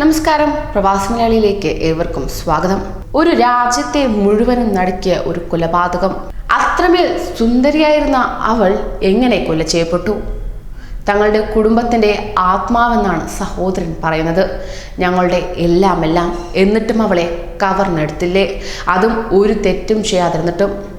നമസ്കാരം. പ്രവാസി മലയാളിയിലേക്ക് ഏവർക്കും സ്വാഗതം. ഒരു രാജ്യത്തെ മുഴുവനും നടുക്കിയ ഒരു കൊലപാതകം. അത്രമേൽ സുന്ദരിയായിരുന്ന അവൾ എങ്ങനെ കൊല ചെയ്യപ്പെട്ടു? തങ്ങളുടെ കുടുംബത്തിന്റെ ആത്മാവെന്നാണ് സഹോദരൻ പറയുന്നത്. ഞങ്ങളുടെ എല്ലാം എല്ലാം എന്നിട്ടും അവളെ കവർന്നെടുത്തില്ലേ? അതും ഒരു തെറ്റും ചെയ്യാതിരുന്നിട്ടും.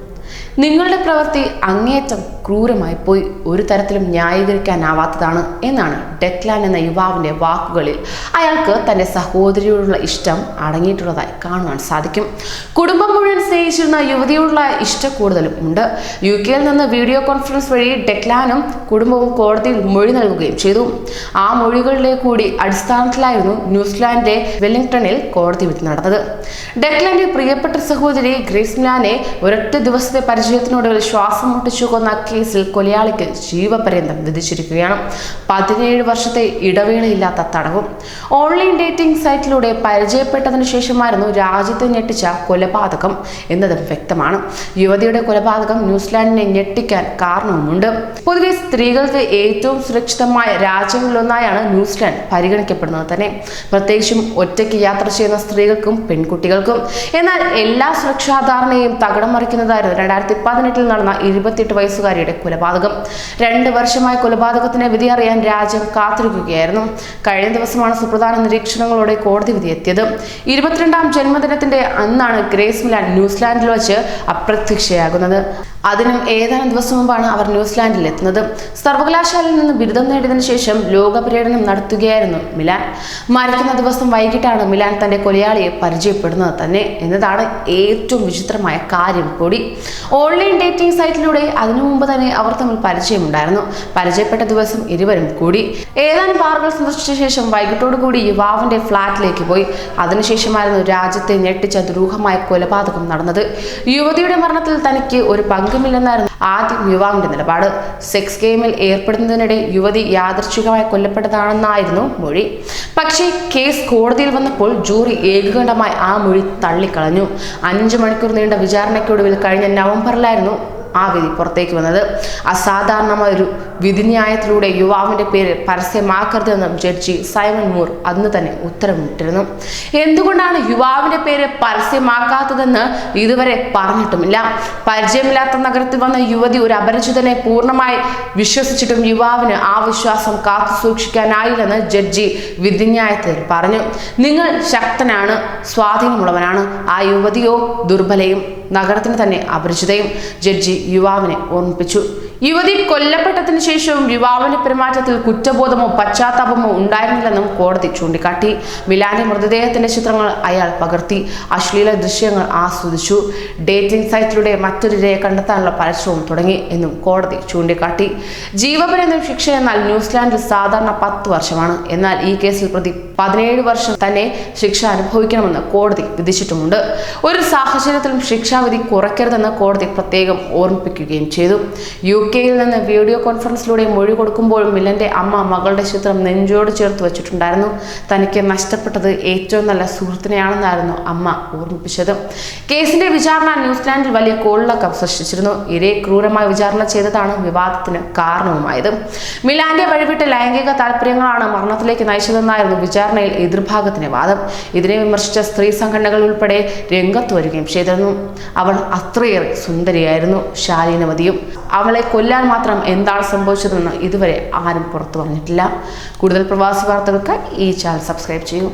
നിങ്ങളുടെ പ്രവൃത്തി അങ്ങേയറ്റം ക്രൂരമായി പോയി. ഒരു തരത്തിലും ന്യായീകരിക്കാനാവാത്തതാണ് എന്നാണ് ഡെക്ലാൻ എന്ന യുവാവിന്റെ വാക്കുകളിൽ. അയാൾക്ക് തന്റെ സഹോദരിയോടുള്ള ഇഷ്ടം അടങ്ങിയിട്ടുള്ളതായി കാണുവാൻ സാധിക്കും. കുടുംബം മുഴുവൻ സ്നേഹിച്ചിരുന്ന യുവതിയോടുള്ള ഇഷ്ടം കൂടുതലും ഉണ്ട്. യു കെയിൽ നിന്ന് വീഡിയോ കോൺഫറൻസ് വഴി ഡെക്ലാനും കുടുംബവും കോടതിയിൽ മൊഴി നൽകുകയും ചെയ്തു. ആ മൊഴികളിലെ കൂടി അടിസ്ഥാനത്തിലായിരുന്നു ന്യൂസിലാൻഡിലെ വെല്ലിംഗ്ടണിൽ കോടതി വിധി നടന്നത്. ഡെക്ലാന്റെ പ്രിയപ്പെട്ട സഹോദരി ഗ്രേസ്മിലാനെ ഒരൊറ്റ ദിവസത്തെ പരിചയത്തിനൊടുവിൽ ശ്വാസം മുട്ടിച്ചു കൊന്ന കേസിൽ കൊലയാളിക്ക് ജീവപര്യന്തം വിധിച്ചിരിക്കുകയാണ്. പതിനേഴ് വർഷത്തെ ഇടവേളയില്ലാത്ത തടവും. ഓൺലൈൻ ഡേറ്റിംഗ് സൈറ്റിലൂടെ പരിചയപ്പെട്ടതിനു ശേഷമായിരുന്നു രാജ്യത്തെ ഞെട്ടിച്ച കൊലപാതകം എന്നതും വ്യക്തമാണ്. യുവതിയുടെ കൊലപാതകം ന്യൂസിലാൻഡിനെ ഞെട്ടിക്കാൻ കാരണവുമുണ്ട്. പൊതുവെ സ്ത്രീകൾക്ക് ഏറ്റവും സുരക്ഷിതമായ രാജ്യങ്ങളിലൊന്നായാണ് ന്യൂസിലാൻഡ് പരിഗണിക്കപ്പെടുന്നത് തന്നെ. പ്രത്യേകിച്ചും ഒറ്റയ്ക്ക് യാത്ര ചെയ്യുന്ന സ്ത്രീകൾക്കും പെൺകുട്ടികൾക്കും. എന്നാൽ എല്ലാ സുരക്ഷാ ധാരണയും തകിടം മറിക്കുന്നതായിരുന്നു രണ്ടായിരത്തി പതിനെട്ടിൽ നടന്ന ഇരുപത്തിയെട്ട് വയസ്സുകാരിയുടെ കൊലപാതകം. രണ്ട് വർഷമായി കൊലപാതകത്തിന് വിധി അറിയാൻ രാജ്യം കാത്തിരിക്കുകയായിരുന്നു. കഴിഞ്ഞ ദിവസമാണ് സുപ്രധാന നിരീക്ഷണങ്ങളോടെ കോടതി വിധി എത്തിയത്. ഇരുപത്തിരണ്ടാം ജന്മദിനത്തിന്റെ അന്നാണ് ഗ്രേസ് മിലാൻ ന്യൂസിലാൻഡിൽ വെച്ച് അപ്രത്യക്ഷയാകുന്നത്. അതിനും ഏതാനും ദിവസം മുമ്പാണ് അവർ ന്യൂസിലാൻഡിൽ എത്തുന്നത്. സർവകലാശാലയിൽ നിന്ന് ബിരുദം നേടിയതിനു ശേഷം ലോക പര്യടനം നടത്തുകയായിരുന്നു മിലാൻ. മരിക്കുന്ന ദിവസം വൈകിട്ടാണ് മിലാൻ തന്റെ കൊലയാളിയെ പരിചയപ്പെടുന്നത് തന്നെ എന്നതാണ് ഏറ്റവും വിചിത്രമായ കാര്യം കൂടി. ഓൺലൈൻ ഡേറ്റിംഗ് സൈറ്റിലൂടെ അതിനു മുമ്പ് തന്നെ അവർ തമ്മിൽ പരിചയമുണ്ടായിരുന്നു. പരിചയപ്പെട്ട ദിവസം ഇരുവരും കൂടി. ഏതാനും ബാറുകൾ സന്ദർശിച്ച ശേഷം കൂടി യുവാവിന്റെ ഫ്ളാറ്റിലേക്ക് പോയി. അതിനുശേഷമായിരുന്നു രാജ്യത്തെ ഞെട്ടിച്ച ദുരൂഹമായ കൊലപാതകം നടന്നത്. യുവതിയുടെ മരണത്തിൽ തനിക്ക് ഒരു പങ്കുമില്ലെന്നായിരുന്നു ആദ്യം യുവാവിന്റെ നിലപാട്. സെക്സ് ഗെയിമിൽ ഏർപ്പെടുന്നതിനിടെ യുവതി യാദർച്ഛികമായി കൊല്ലപ്പെട്ടതാണെന്നായിരുന്നു മൊഴി. പക്ഷേ കേസ് കോടതിയിൽ വന്നപ്പോൾ ജൂറി ഏകകണ്ഠമായി ആ മൊഴി തള്ളിക്കളഞ്ഞു. അഞ്ചു മണിക്കൂർ നീണ്ട വിചാരണയ്ക്കൊടുവിൽ കഴിഞ്ഞ നവംബറിലായിരുന്നു ആ വിധി പുറത്തേക്ക് വന്നത്. അസാധാരണമായ ഒരു വിധിന്യായത്തിലൂടെ യുവാവിന്റെ പേര് പരസ്യമാക്കരുതെന്ന് ജഡ്ജി സൈമൺ മൂർ അന്ന് തന്നെ ഉത്തരവിട്ടിരുന്നു. എന്തുകൊണ്ടാണ് യുവാവിന്റെ പേര് പരസ്യമാക്കാത്തതെന്ന് ഇതുവരെ പറഞ്ഞിട്ടുമില്ല? പരിചയമില്ലാത്ത നഗരത്തിൽ വന്ന യുവതി ഒരു അപരിചിതനെ പൂർണമായി വിശ്വസിച്ചിട്ടും യുവാവിന് ആ വിശ്വാസം കാത്തു സൂക്ഷിക്കാനായില്ലെന്ന് ജഡ്ജി വിധിന്യായത്തിൽ പറഞ്ഞു. നിങ്ങൾ ശക്തനാണ് സ്വാധീനമുള്ളവനാണ്. ആ യുവതിയോ ദുർബലയും നഗരത്തിന് തന്നെ അപരിചിതയും ജഡ്ജി യുവാവിനെ ഓർമ്മിപ്പിച്ചു. യുവതി കൊല്ലപ്പെട്ടതിന് ശേഷവും യുവാവിന്റെ പെരുമാറ്റത്തിൽ കുറ്റബോധമോ പശ്ചാത്താപമോ ഉണ്ടായിരുന്നില്ലെന്നും കോടതി ചൂണ്ടിക്കാട്ടി. മിലാന്റെ മൃതദേഹത്തിന്റെ ചിത്രങ്ങൾ അയാൾ പകർത്തി. അശ്ലീല ദൃശ്യങ്ങൾ ആസ്വദിച്ചു. ഡേറ്റിംഗ് സൈറ്റിലൂടെ മറ്റൊരു രേഖ കണ്ടെത്താനുള്ള പരിശ്രമം തുടങ്ങി എന്നും കോടതി ചൂണ്ടിക്കാട്ടി. ജീവപര്യന്തം ശിക്ഷ എന്നാൽ ന്യൂസിലാൻഡിൽ സാധാരണ പത്ത് വർഷമാണ്. എന്നാൽ ഈ കേസിൽ പ്രതി പതിനേഴ് വർഷം തന്നെ ശിക്ഷ അനുഭവിക്കണമെന്ന് കോടതി വിധിച്ചിട്ടുമുണ്ട്. ഒരു സാഹചര്യത്തിലും ശിക്ഷാവിധി കുറയ്ക്കരുതെന്ന് കോടതി പ്രത്യേകം ഓർമ്മിപ്പിക്കുകയും ചെയ്തു. യു കെയിൽ നിന്ന് വീഡിയോ കോൺഫറൻസിലൂടെ മൊഴി കൊടുക്കുമ്പോഴും മില്ലന്റെ അമ്മ മകളുടെ ചിത്രം നെഞ്ചോട് ചേർത്ത് വെച്ചിട്ടുണ്ടായിരുന്നു. തനിക്ക് നഷ്ടപ്പെട്ടത് ഏറ്റവും നല്ല സുഹൃത്തിനെയാണെന്നായിരുന്നു അമ്മ ഓർമ്മിപ്പിച്ചത്. കേസിന്റെ വിചാരണ ന്യൂസിലാൻഡിൽ വലിയ കോളിളക്കം സൃഷ്ടിച്ചിരുന്നു. ഇരേ ക്രൂരമായി വിചാരണ ചെയ്തതാണ് വിവാദത്തിന് കാരണവുമായത്. മിലാന്റെ വഴിവിട്ട ലൈംഗിക താല്പര്യങ്ങളാണ് മരണത്തിലേക്ക് നയിച്ചതെന്നായിരുന്നു വിചാരണയിൽ എതിർഭാഗത്തിന്റെ വാദം. ഇതിനെ വിമർശിച്ച സ്ത്രീ സംഘടനകൾ ഉൾപ്പെടെ രംഗത്ത് വരികയും ചെയ്തിരുന്നു. അവൾ അത്രയേറെ സുന്ദരിയായിരുന്നു ശാലീനവതിയും അവളെ കൊല്ലാൻ മാത്രം എന്താണ് സംഭവിച്ചതെന്ന് ഇതുവരെ ആരും പുറത്തു പറഞ്ഞിട്ടില്ല. കൂടുതൽ പ്രവാസി വാർത്തകൾക്ക് ഈ ചാനൽ സബ്സ്ക്രൈബ് ചെയ്യൂ.